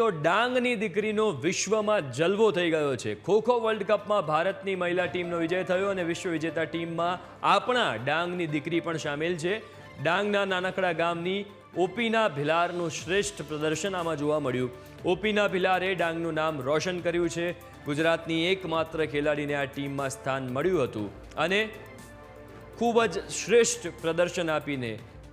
તો ડાંગની દીકરીનો વિશ્વમાં જલવો થઈ ગયો છે. ખોખો વર્લ્ડ કપમાં ભારતની મહિલા ટીમનો વિજય થયો અને વિશ્વ વિજેતા ટીમમાં આપણા ડાંગની દીકરી પણ સામેલ છે. ડાંગના નાનકડા ગામની ઓપીના ભિલારનું શ્રેષ્ઠ પ્રદર્શન આમાં જોવા મળ્યું. ઓપીના ભિલારે ડાંગનું નામ રોશન કર્યું છે. ગુજરાતની એકમાત્ર ખેલાડીને આ ટીમમાં સ્થાન મળ્યું હતું અને ખૂબ જ શ્રેષ્ઠ પ્રદર્શન આપીને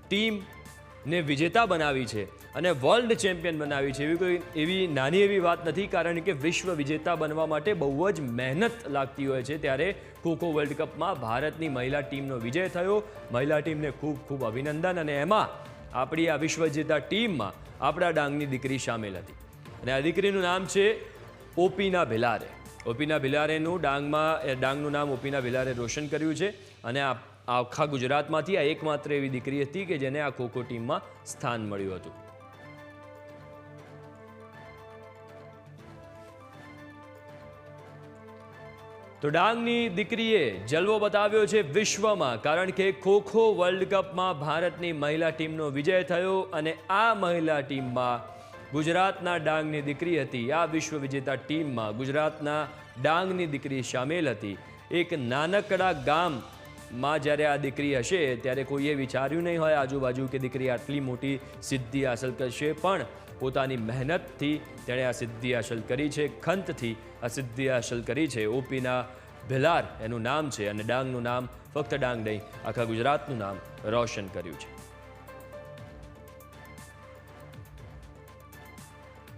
ટીમને વિજેતા બનાવી છે. અને વર્લ્ડ ચેમ્પિયન બનાવી છે. એવી કોઈ એવી નાની એવી વાત નથી, કારણ કે વિશ્વ વિજેતા બનવા માટે બહુ જ મહેનત લાગતી હોય છે. ત્યારે ખોખો વર્લ્ડ કપમાં ભારતની મહિલા ટીમનો વિજય થયો. મહિલા ટીમને ખૂબ ખૂબ અભિનંદન અને એમાં આપણી આ વિશ્વ વિજેતા ટીમમાં આપણા ડાંગની દીકરી સામેલ હતી. અને આ દીકરીનું નામ છે ઓપીના ભિલારે. ઓપીના ભિલારેનું ડાંગમાં ડાંગનું નામ ઓપીના ભિલારે રોશન કર્યું છે. અને આ આખા ગુજરાતમાંથી આ એકમાત્ર એવી દીકરી હતી કે જેને આ ખોખો ટીમમાં સ્થાન મળ્યું હતું. તો ડાંગની દીકરીએ જલવો બતાવ્યો છે વિશ્વમાં, કારણ કે ખોખો વર્લ્ડ કપમાં ભારતની મહિલા ટીમનો વિજય થયો અને આ મહિલા ટીમમાં ગુજરાતના ડાંગની દીકરી હતી. આ વિશ્વ વિજેતા ટીમમાં ગુજરાતના ડાંગની દીકરી સામેલ હતી. એક નાનકડા ગામમાં જ્યારે આ દીકરી હશે, ત્યારે કોઈએ વિચાર્યું નહીં હોય આજુબાજુ કે દીકરી આટલી મોટી સિદ્ધિ હાંસલ કરશે, પણ પોતાની મહેનતથી તેણે આ સિદ્ધિ હાંસલ કરી છે, ખંતથી આ સિદ્ધિ હાંસલ કરી છે. ઓપીના ભિલાર એનું નામ છે અને ડાંગનું નામ ફક્ત ડાંગ નહીં, આખા ગુજરાતનું નામ રોશન કર્યું છે.